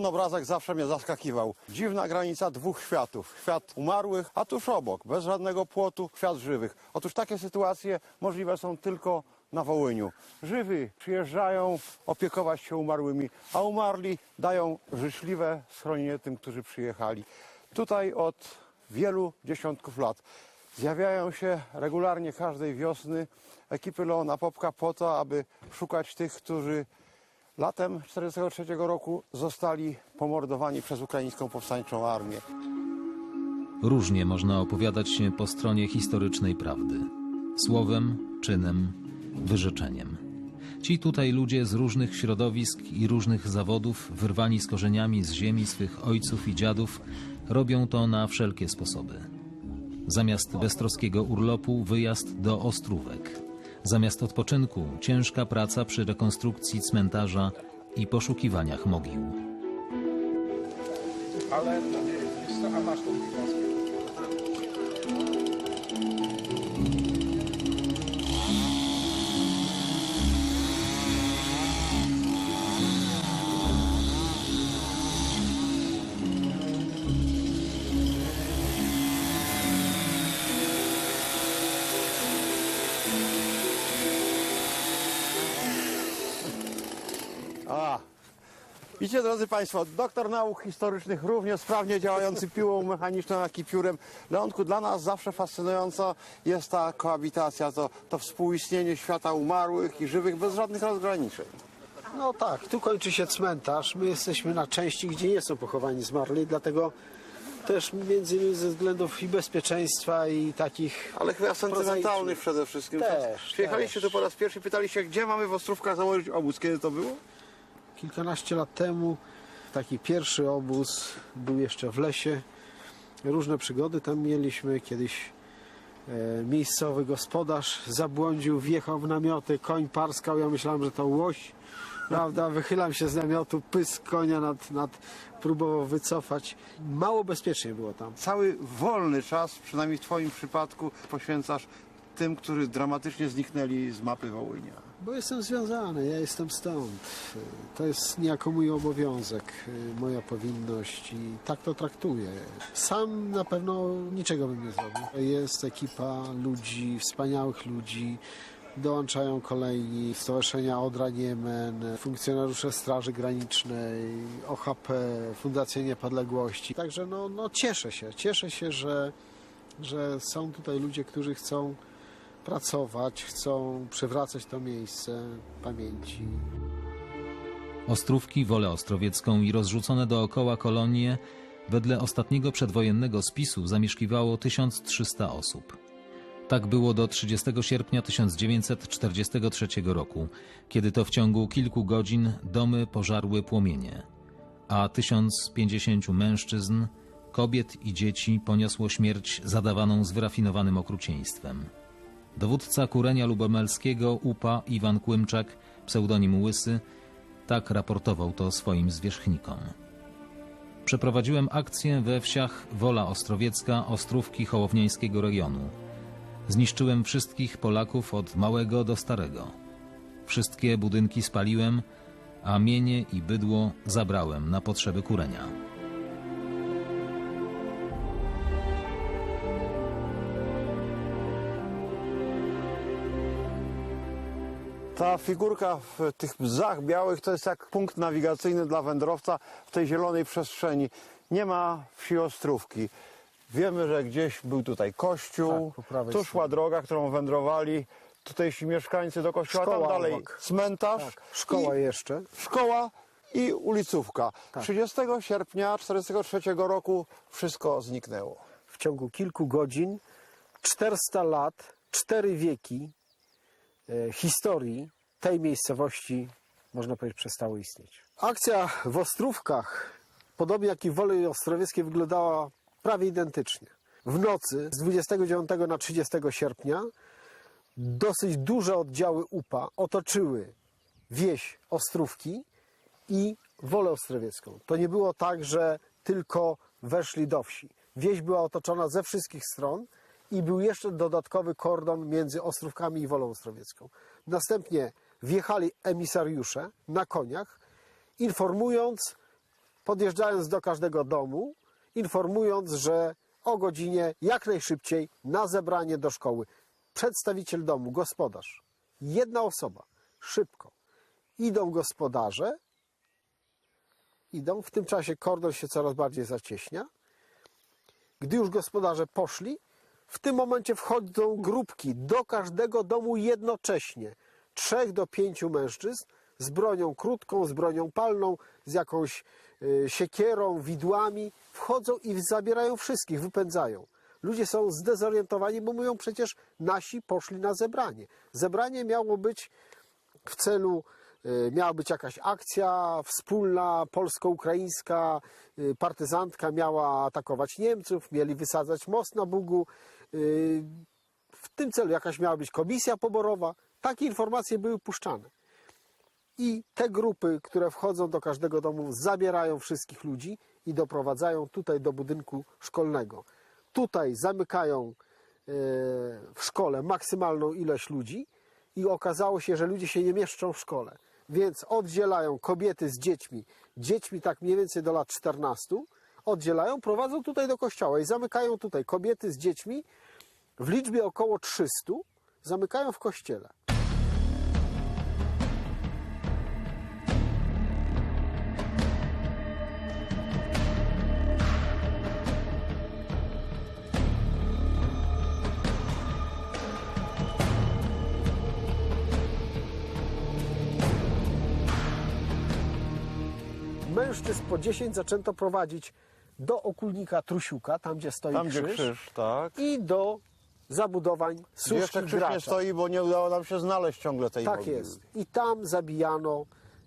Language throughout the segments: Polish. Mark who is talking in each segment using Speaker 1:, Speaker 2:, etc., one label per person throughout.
Speaker 1: Ten obrazek zawsze mnie zaskakiwał. Dziwna granica dwóch światów. Świat umarłych, a tuż obok, bez żadnego płotu, świat żywych. Otóż takie sytuacje możliwe są tylko na Wołyniu. Żywi przyjeżdżają opiekować się umarłymi, a umarli dają życzliwe schronienie tym, którzy przyjechali. Tutaj od wielu dziesiątków lat zjawiają się regularnie każdej wiosny ekipy Leona Popka po to, aby szukać tych, którzy latem 1943 roku zostali pomordowani przez ukraińską powstańczą armię.
Speaker 2: Różnie można opowiadać się po stronie historycznej prawdy. Słowem, czynem, wyrzeczeniem. Ci tutaj ludzie z różnych środowisk i różnych zawodów, wyrwani z korzeniami z ziemi swych ojców i dziadów, robią to na wszelkie sposoby. Zamiast beztroskiego urlopu wyjazd do Ostrówek. Zamiast odpoczynku ciężka praca przy rekonstrukcji cmentarza i poszukiwaniach mogił.
Speaker 3: Ale no jest to, a masz tą.
Speaker 1: Widzicie drodzy Państwo, doktor nauk historycznych, równie sprawnie działający piłą mechaniczną, jak i piórem. Leonku, dla nas zawsze fascynująca jest ta koabitacja, to, to współistnienie świata umarłych i żywych bez żadnych rozgraniczeń.
Speaker 4: No tak, tu kończy się cmentarz. My jesteśmy na części, gdzie nie są pochowani zmarli, dlatego też między innymi ze względów i bezpieczeństwa i takich...
Speaker 1: Ale chyba sentymentalnych przede wszystkim.
Speaker 4: Też,
Speaker 1: Przyjechaliście
Speaker 4: też.
Speaker 1: tu po raz pierwszy, pytaliście, gdzie mamy w Ostrówkach założyć obóz. Kiedy to było?
Speaker 4: Kilkanaście lat temu taki pierwszy obóz był jeszcze w lesie. Różne przygody tam mieliśmy. Kiedyś e, miejscowy gospodarz zabłądził, wjechał w namioty, koń parskał. Ja myślałem, że to łoś. Prawda, wychylam się z namiotu, pysk konia nad, nad próbował wycofać. Mało bezpiecznie było tam.
Speaker 1: Cały wolny czas, przynajmniej w Twoim przypadku, poświęcasz tym, którzy dramatycznie zniknęli z mapy Wołynia.
Speaker 4: Bo jestem związany, ja jestem stąd. To jest niejako mój obowiązek, moja powinność i tak to traktuję. Sam na pewno niczego bym nie zrobił. Jest ekipa ludzi, wspaniałych ludzi. Dołączają kolejni Stowarzyszenia Odra Niemen, funkcjonariusze Straży Granicznej, OHP, Fundacja Niepodległości. Także no, no cieszę się, cieszę się, że, że są tutaj ludzie, którzy chcą pracować, chcą przywracać to miejsce pamięci.
Speaker 2: Ostrówki, Wolę Ostrowiecką i rozrzucone dookoła kolonie wedle ostatniego przedwojennego spisu zamieszkiwało 1300 osób. Tak było do 30 sierpnia 1943 roku, kiedy to w ciągu kilku godzin domy pożarły płomienie, a 1050 mężczyzn, kobiet i dzieci poniosło śmierć zadawaną z wyrafinowanym okrucieństwem. Dowódca Kurenia Lubomelskiego UPA Iwan Kłymczak, pseudonim Łysy, tak raportował to swoim zwierzchnikom. Przeprowadziłem akcję we wsiach Wola Ostrowiecka, Ostrówki Hołowniańskiego rejonu. Zniszczyłem wszystkich Polaków od małego do starego. Wszystkie budynki spaliłem, a mienie i bydło zabrałem na potrzeby kurenia.
Speaker 1: Ta figurka w tych bzach białych to jest jak punkt nawigacyjny dla wędrowca w tej zielonej przestrzeni. Nie ma wsi Ostrówki. Wiemy, że gdzieś był tutaj kościół,
Speaker 4: Tak, po prawej
Speaker 1: tu
Speaker 4: stronie.
Speaker 1: szła droga, którą wędrowali tutejsi mieszkańcy do kościoła, tam
Speaker 4: Szkoła
Speaker 1: dalej
Speaker 4: obok.
Speaker 1: cmentarz,
Speaker 4: Tak, szkoła
Speaker 1: i,
Speaker 4: jeszcze.
Speaker 1: szkoła i ulicówka.
Speaker 4: Tak.
Speaker 1: 30 sierpnia 1943 roku wszystko zniknęło.
Speaker 4: W ciągu kilku godzin 400 lat, 4 wieki historii tej miejscowości, można powiedzieć, przestało istnieć. Akcja w Ostrówkach, podobnie jak i w Woli Ostrowieckiej, wyglądała prawie identycznie. W nocy z 29 na 30 sierpnia dosyć duże oddziały UPA otoczyły wieś Ostrówki i Wolę Ostrowiecką. To nie było tak, że tylko weszli do wsi. Wieś była otoczona ze wszystkich stron i był jeszcze dodatkowy kordon między Ostrówkami i Wolą Ostrowiecką. Następnie wjechali emisariusze na koniach, informując podjeżdżając do każdego domu, informując, że o godzinie jak najszybciej na zebranie do szkoły. Przedstawiciel domu, gospodarz, jedna osoba, szybko. Idą gospodarze, idą, w tym czasie kordon się coraz bardziej zacieśnia. Gdy już gospodarze poszli, w tym momencie wchodzą grupki do każdego domu jednocześnie. Trzech do pięciu mężczyzn z bronią krótką, z bronią palną, z jakąś y, siekierą, widłami. Wchodzą i zabierają wszystkich, wypędzają. Ludzie są zdezorientowani, bo mówią przecież nasi poszli na zebranie. Zebranie miało być w celu, y, miała być jakaś akcja wspólna, polsko-ukraińska, y, partyzantka miała atakować Niemców, mieli wysadzać most na Bugu. Y, W tym celu jakaś miała być komisja poborowa. Takie informacje były puszczane. I te grupy, które wchodzą do każdego domu, zabierają wszystkich ludzi i doprowadzają tutaj do budynku szkolnego. Tutaj zamykają e, w szkole maksymalną ilość ludzi i okazało się, że ludzie się nie mieszczą w szkole. Więc oddzielają kobiety z dziećmi, dziećmi tak mniej więcej do lat 14, oddzielają, prowadzą tutaj do kościoła i zamykają tutaj kobiety z dziećmi w liczbie około 300, zamykają w kościele. Po 10 zaczęto prowadzić do okulnika Trusiuka, tam gdzie stoi
Speaker 1: Tam gdzie
Speaker 4: krzyż,
Speaker 1: krzyż, tak.
Speaker 4: i do zabudowań
Speaker 1: Gdzie
Speaker 4: Suszki
Speaker 1: jeszcze krzyż nie
Speaker 4: Gracza.
Speaker 1: stoi, bo nie udało nam się znaleźć ciągle tej
Speaker 4: Tak jest. I tam zabijano.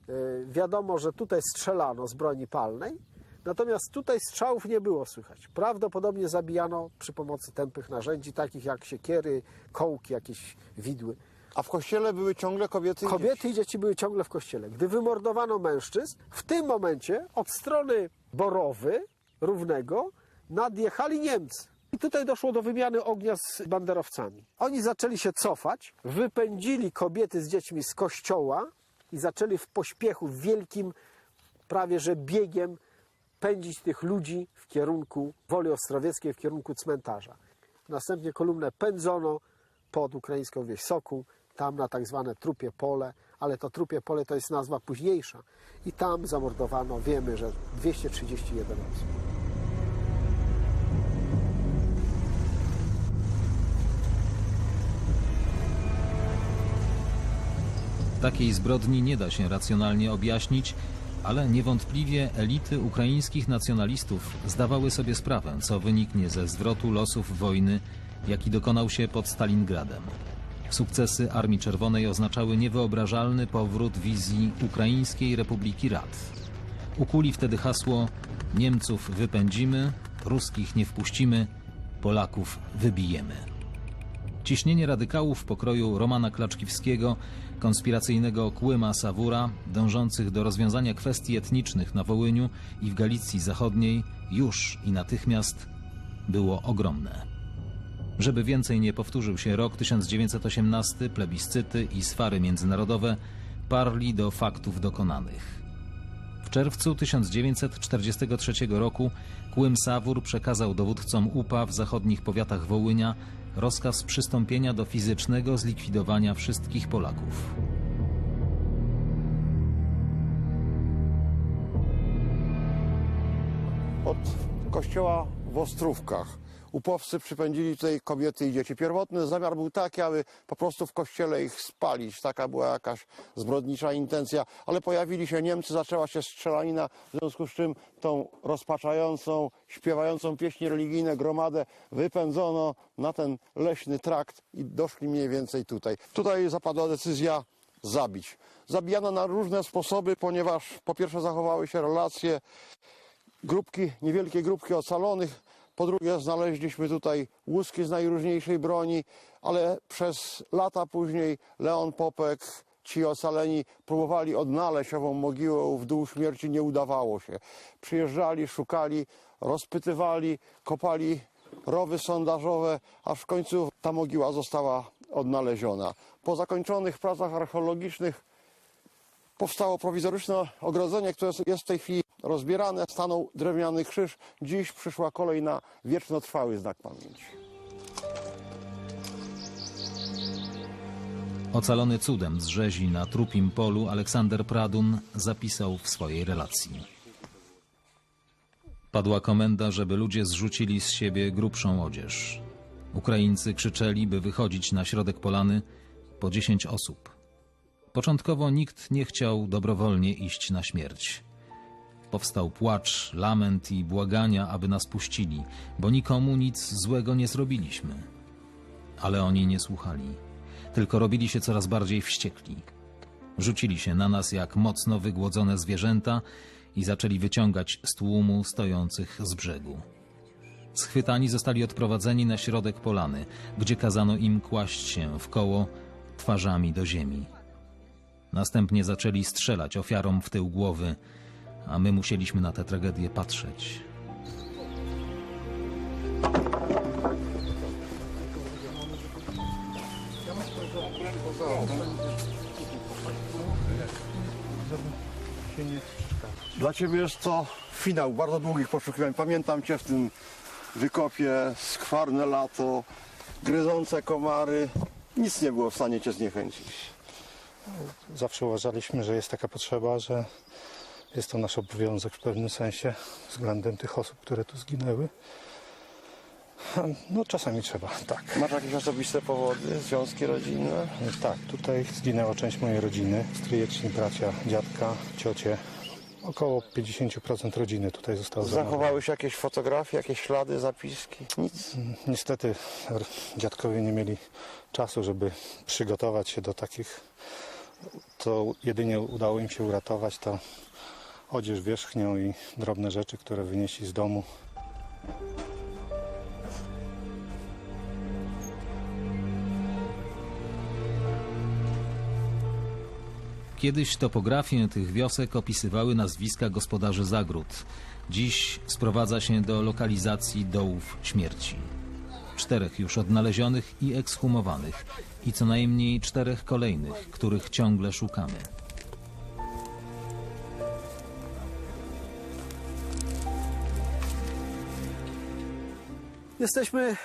Speaker 4: e, Wiadomo, że tutaj strzelano z broni palnej, natomiast tutaj strzałów nie było słychać. Prawdopodobnie zabijano przy pomocy tępych narzędzi, takich jak siekiery, kołki, jakieś widły.
Speaker 1: A w kościele były ciągle kobiety i dzieci.
Speaker 4: Kobiety i dzieci były ciągle w kościele. Gdy wymordowano mężczyzn, w tym momencie od strony Borowy Równego nadjechali Niemcy. I tutaj doszło do wymiany ognia z banderowcami. Oni zaczęli się cofać, wypędzili kobiety z dziećmi z kościoła i zaczęli w pośpiechu, wielkim prawie że biegiem pędzić tych ludzi w kierunku Woli Ostrowieckiej, w kierunku cmentarza. Następnie kolumnę pędzono pod ukraińską wieś Sokół, tam na tak zwane trupie pole, ale to trupie pole to jest nazwa późniejsza. I tam zamordowano, wiemy, że 231 osób.
Speaker 2: Takiej zbrodni nie da się racjonalnie objaśnić, ale niewątpliwie elity ukraińskich nacjonalistów zdawały sobie sprawę, co wyniknie ze zwrotu losów wojny, jaki dokonał się pod Stalingradem. Sukcesy Armii Czerwonej oznaczały niewyobrażalny powrót wizji Ukraińskiej Republiki Rad. Ukuli wtedy hasło Niemców wypędzimy, ruskich nie wpuścimy, Polaków wybijemy. Ciśnienie radykałów pokroju Romana Klaczkiwskiego, konspiracyjnego Kłyma Sawura, dążących do rozwiązania kwestii etnicznych na Wołyniu i w Galicji Zachodniej już i natychmiast było ogromne. Żeby więcej nie powtórzył się rok 1918, plebiscyty i swary międzynarodowe parli do faktów dokonanych. W czerwcu 1943 roku Kłym Sawór przekazał dowódcom UPA w zachodnich powiatach Wołynia rozkaz przystąpienia do fizycznego zlikwidowania wszystkich Polaków.
Speaker 1: Od kościoła w Ostrówkach. Upowcy przypędzili tutaj kobiety i dzieci. Pierwotny zamiar był taki, aby po prostu w kościele ich spalić. Taka była jakaś zbrodnicza intencja, ale pojawili się Niemcy, zaczęła się strzelanina, w związku z czym tą rozpaczającą, śpiewającą pieśni religijne gromadę wypędzono na ten leśny trakt i doszli mniej więcej tutaj. Tutaj zapadła decyzja zabić. Zabijano na różne sposoby, ponieważ po pierwsze zachowały się relacje grupki, niewielkie grupki ocalonych. Po drugie znaleźliśmy tutaj łuski z najróżniejszej broni, ale przez lata później Leon Popek, ci ocaleni próbowali odnaleźć ową mogiłę w dół śmierci, nie udawało się. Przyjeżdżali, szukali, rozpytywali, kopali rowy sondażowe, aż w końcu ta mogiła została odnaleziona. Po zakończonych pracach archeologicznych Powstało prowizoryczne ogrodzenie, które jest w tej chwili rozbierane. Stanął drewniany krzyż. Dziś przyszła kolej na wiecznotrwały znak pamięci.
Speaker 2: Ocalony cudem z rzezi na trupim polu Aleksander Pradun zapisał w swojej relacji. Padła komenda, żeby ludzie zrzucili z siebie grubszą odzież. Ukraińcy krzyczeli, by wychodzić na środek polany po dziesięć osób. Początkowo nikt nie chciał dobrowolnie iść na śmierć. Powstał płacz, lament i błagania, aby nas puścili, bo nikomu nic złego nie zrobiliśmy. Ale oni nie słuchali, tylko robili się coraz bardziej wściekli. Rzucili się na nas jak mocno wygłodzone zwierzęta i zaczęli wyciągać z tłumu stojących z brzegu. Schwytani zostali odprowadzeni na środek polany, gdzie kazano im kłaść się w koło twarzami do ziemi. Następnie zaczęli strzelać ofiarom w tył głowy, a my musieliśmy na tę tragedię patrzeć.
Speaker 1: Dla ciebie jest to finał bardzo długich poszukiwań. Pamiętam cię w tym wykopie, skwarne lato, gryzące komary. Nic nie było w stanie cię zniechęcić.
Speaker 3: Zawsze uważaliśmy, że jest taka potrzeba, że jest to nasz obowiązek w pewnym sensie względem tych osób, które tu zginęły. No czasami trzeba, tak.
Speaker 1: Masz jakieś osobiste powody, związki rodzinne?
Speaker 3: Tak, tutaj zginęła część mojej rodziny, stryjeczni bracia, dziadka, ciocie. Około 50% rodziny tutaj zostało.
Speaker 1: Zachowały się jakieś fotografie, jakieś ślady, zapiski? Nic.
Speaker 3: Niestety r- dziadkowie nie mieli czasu, żeby przygotować się do takich. To jedynie udało im się uratować to odzież wierzchnią i drobne rzeczy, które wynieśli z domu.
Speaker 2: Kiedyś topografię tych wiosek opisywały nazwiska gospodarzy zagród. Dziś sprowadza się do lokalizacji dołów śmierci. Czterech już odnalezionych i ekshumowanych i co najmniej czterech kolejnych, których ciągle szukamy.
Speaker 4: Jesteśmy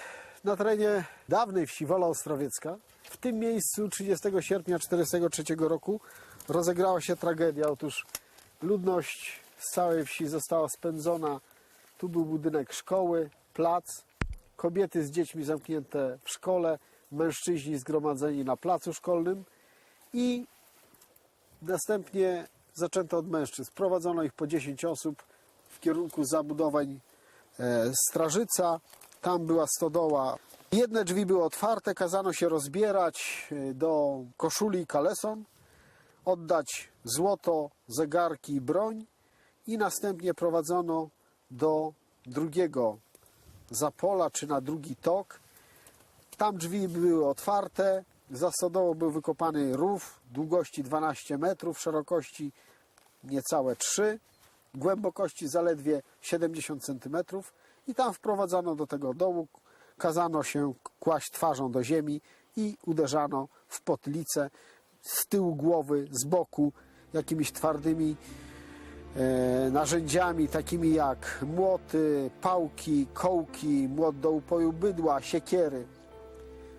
Speaker 4: na terenie dawnej wsi Wola Ostrowiecka. W tym miejscu 30 sierpnia 1943 roku rozegrała się tragedia. Otóż ludność z całej wsi została spędzona. Tu był budynek szkoły, plac, kobiety z dziećmi zamknięte w szkole, mężczyźni zgromadzeni na placu szkolnym i następnie zaczęto od mężczyzn. Prowadzono ich po 10 osób w kierunku zabudowań e, Strażyca. Tam była stodoła. Jedne drzwi były otwarte, kazano się rozbierać e, do koszuli i kaleson, oddać złoto, zegarki i broń i następnie prowadzono do drugiego zapola czy na drugi tok. Tam drzwi były otwarte, za był wykopany rów długości 12 metrów, szerokości niecałe 3, głębokości zaledwie 70 centymetrów i tam wprowadzano do tego dołu, kazano się kłaść twarzą do ziemi i uderzano w potlicę z tyłu głowy, z boku, jakimiś twardymi narzędziami takimi jak młoty, pałki, kołki, młot do upoju bydła, siekiery.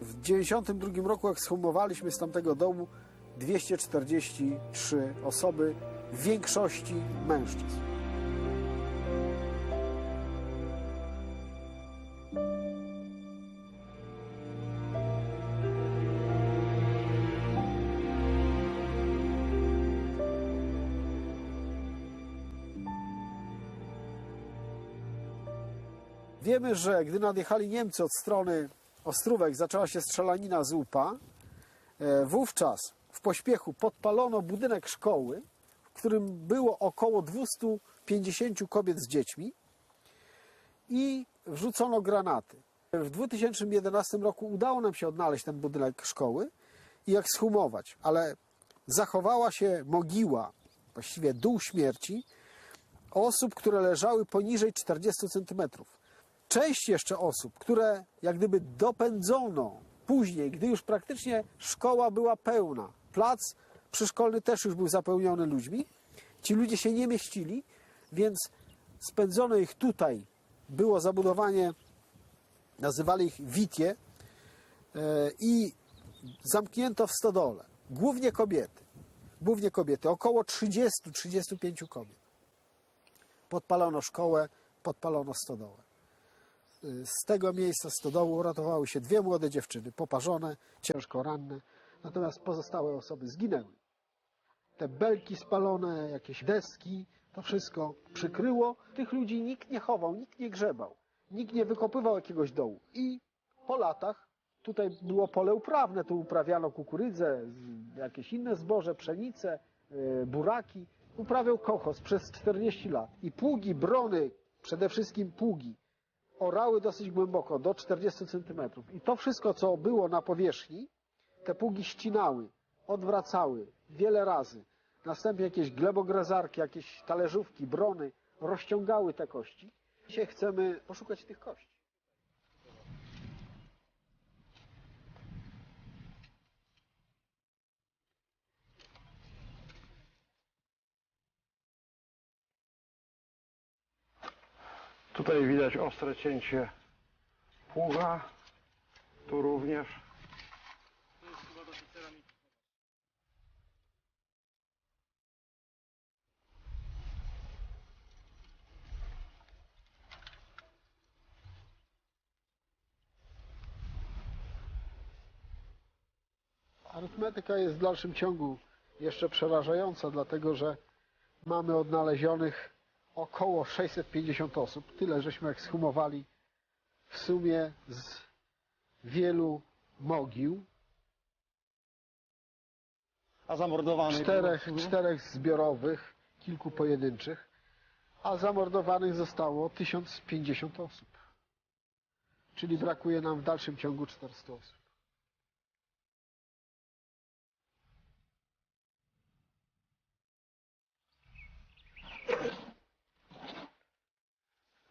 Speaker 4: W 1992 roku ekshumowaliśmy z tamtego domu 243 osoby, w większości mężczyzn. Wiemy, że gdy nadjechali Niemcy od strony Ostrówek, zaczęła się strzelanina z łupa. E, Wówczas w pośpiechu podpalono budynek szkoły, w którym było około 250 kobiet z dziećmi i wrzucono granaty. W 2011 roku udało nam się odnaleźć ten budynek szkoły i ekshumować, ale zachowała się mogiła, właściwie dół śmierci, osób, które leżały poniżej 40 centymetrów. Część jeszcze osób, które jak gdyby dopędzono później, gdy już praktycznie szkoła była pełna, plac przyszkolny też już był zapełniony ludźmi. Ci ludzie się nie mieścili, więc spędzono ich tutaj. Było zabudowanie, nazywali ich witie e, i zamknięto w stodole. Głównie kobiety. Głównie kobiety. Około 30-35 kobiet. Podpalono szkołę, podpalono stodołę. Z tego miejsca stodołu uratowały się dwie młode dziewczyny, poparzone, ciężko ranne, natomiast pozostałe osoby zginęły. Te belki spalone, jakieś deski, to wszystko przykryło. Tych ludzi nikt nie chował, nikt nie grzebał, nikt nie wykopywał jakiegoś dołu. I po latach, tutaj było pole uprawne, tu uprawiano kukurydzę, jakieś inne zboże, pszenicę, yy, buraki. Uprawiał kochos przez 40 lat. I pługi, brony, przede wszystkim pługi, orały dosyć głęboko, do 40 centymetrów. I to wszystko, co było na powierzchni, te pługi ścinały, odwracały wiele razy. Następnie jakieś glebogrezarki, jakieś talerzówki, brony rozciągały te kości. Dzisiaj chcemy poszukać tych kości.
Speaker 1: Tutaj widać ostre cięcie pługa. Tu również.
Speaker 4: Arytmetyka jest w dalszym ciągu jeszcze przerażająca, dlatego że mamy odnalezionych około 650 osób. Tyle żeśmy ekshumowali w sumie z wielu mogił.
Speaker 1: A zamordowany
Speaker 4: Czterech, czterech zbiorowych, kilku pojedynczych, a zamordowanych zostało 1050 osób. Czyli brakuje nam w dalszym ciągu 400 osób.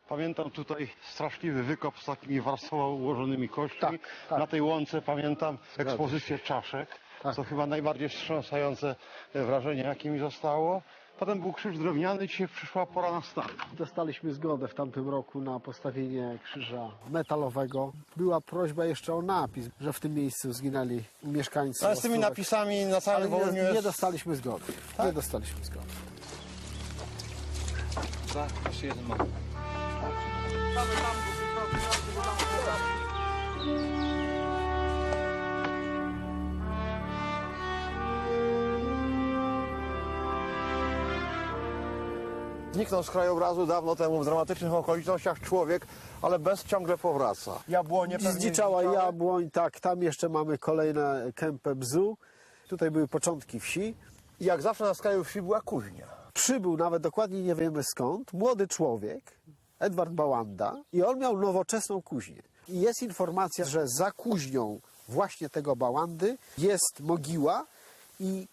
Speaker 1: Pamiętam tutaj straszliwy wykop z takimi warstwowo ułożonymi kośćmi.
Speaker 4: Tak, tak.
Speaker 1: Na tej łące pamiętam ekspozycję czaszek.
Speaker 4: Tak.
Speaker 1: To chyba najbardziej wstrząsające wrażenie, jakie mi zostało. Potem był krzyż drewniany, dzisiaj przyszła pora na stan.
Speaker 4: Dostaliśmy zgodę w tamtym roku na postawienie krzyża metalowego. Była prośba jeszcze o napis, że w tym miejscu zginęli mieszkańcy.
Speaker 1: Ale z tymi napisami na całym Wołyniu
Speaker 4: nie,
Speaker 1: jest...
Speaker 4: nie dostaliśmy zgody. Nie dostaliśmy zgody.
Speaker 1: Zniknął z krajobrazu dawno temu w dramatycznych okolicznościach człowiek, ale bez ciągle powraca. Jabłonie pewnie
Speaker 4: Zdziczała
Speaker 1: zdziczałe.
Speaker 4: jabłoń, tak, tam jeszcze mamy kolejne kępę bzu. Tutaj były początki wsi.
Speaker 1: I jak zawsze na skraju wsi była kuźnia.
Speaker 4: Przybył, nawet dokładnie nie wiemy skąd, młody człowiek, Edward Bałanda, i on miał nowoczesną kuźnię. I jest informacja, że za kuźnią właśnie tego Bałandy jest mogiła i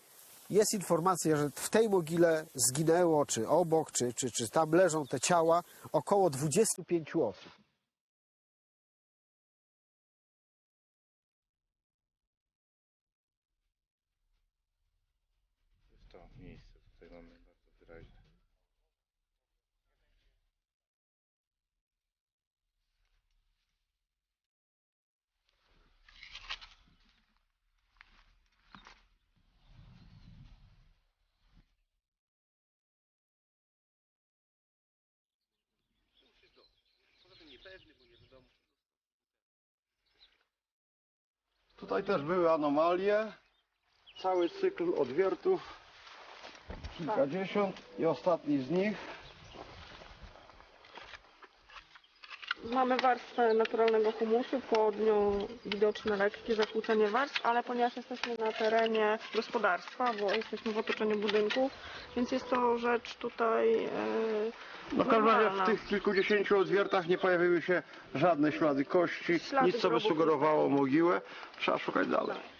Speaker 4: jest informacja, że w tej mogile zginęło, czy obok, czy, czy, czy tam leżą te ciała, około 25 osób.
Speaker 5: jest to miejsce, tutaj mamy bardzo wyraźne.
Speaker 1: Tutaj też były anomalie. Cały cykl odwiertów. Kilkadziesiąt i ostatni z nich.
Speaker 6: Mamy warstwę naturalnego humusu, po dniu widoczne lekkie zakłócenie warstw, ale ponieważ jesteśmy na terenie gospodarstwa, bo jesteśmy w otoczeniu budynków, więc jest to rzecz tutaj e,
Speaker 1: No w każdym razie w tych kilkudziesięciu odwiertach nie pojawiły się żadne ślady kości,
Speaker 6: Ślady
Speaker 1: nic co by
Speaker 6: grobów
Speaker 1: sugerowało mogiłę. Trzeba szukać dalej.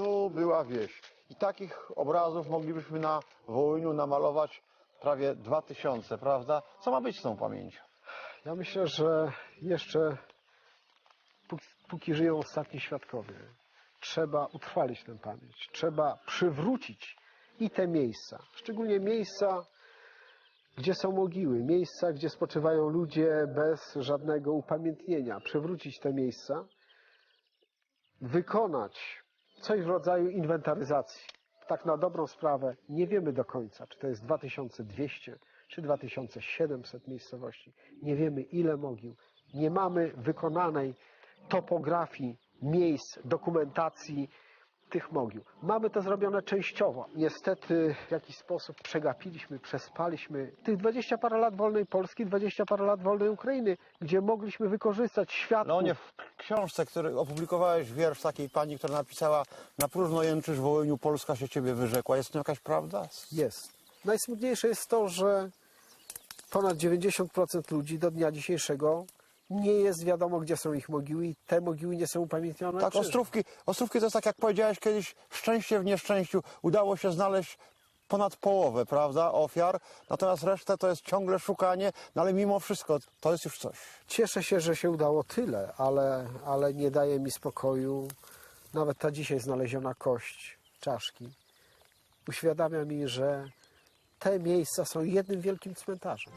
Speaker 1: Tu była wieś. I takich obrazów moglibyśmy na Wołyniu namalować prawie dwa tysiące, prawda? Co ma być z tą pamięcią?
Speaker 4: Ja myślę, że jeszcze póki, póki żyją ostatni świadkowie, trzeba utrwalić tę pamięć. Trzeba przywrócić i te miejsca, szczególnie miejsca, gdzie są mogiły, miejsca, gdzie spoczywają ludzie bez żadnego upamiętnienia. Przywrócić te miejsca, wykonać coś w rodzaju inwentaryzacji. Tak na dobrą sprawę nie wiemy do końca, czy to jest 2200 czy 2700 miejscowości. Nie wiemy ile mogił. Nie mamy wykonanej topografii miejsc, dokumentacji tych mogił. Mamy to zrobione częściowo. Niestety w jakiś sposób przegapiliśmy, przespaliśmy tych 20 parę lat wolnej Polski, 20 parę lat wolnej Ukrainy, gdzie mogliśmy wykorzystać światło.
Speaker 1: No nie w książce, który opublikowałeś wiersz takiej pani, która napisała na próżno jęczysz Wołyniu, Polska się ciebie wyrzekła. Jest w tym jakaś prawda?
Speaker 4: Jest. Najsmutniejsze jest to, że ponad 90% ludzi do dnia dzisiejszego nie jest wiadomo, gdzie są ich mogiły i te mogiły nie są upamiętnione.
Speaker 1: Tak, ostrówki, ostrówki to jest tak jak powiedziałeś kiedyś, szczęście w nieszczęściu. Udało się znaleźć ponad połowę, prawda, ofiar, natomiast resztę to jest ciągle szukanie, no ale mimo wszystko to jest już coś.
Speaker 4: Cieszę się, że się udało tyle, ale, ale nie daje mi spokoju nawet ta dzisiaj znaleziona kość czaszki. Uświadamia mi, że te miejsca są jednym wielkim cmentarzem.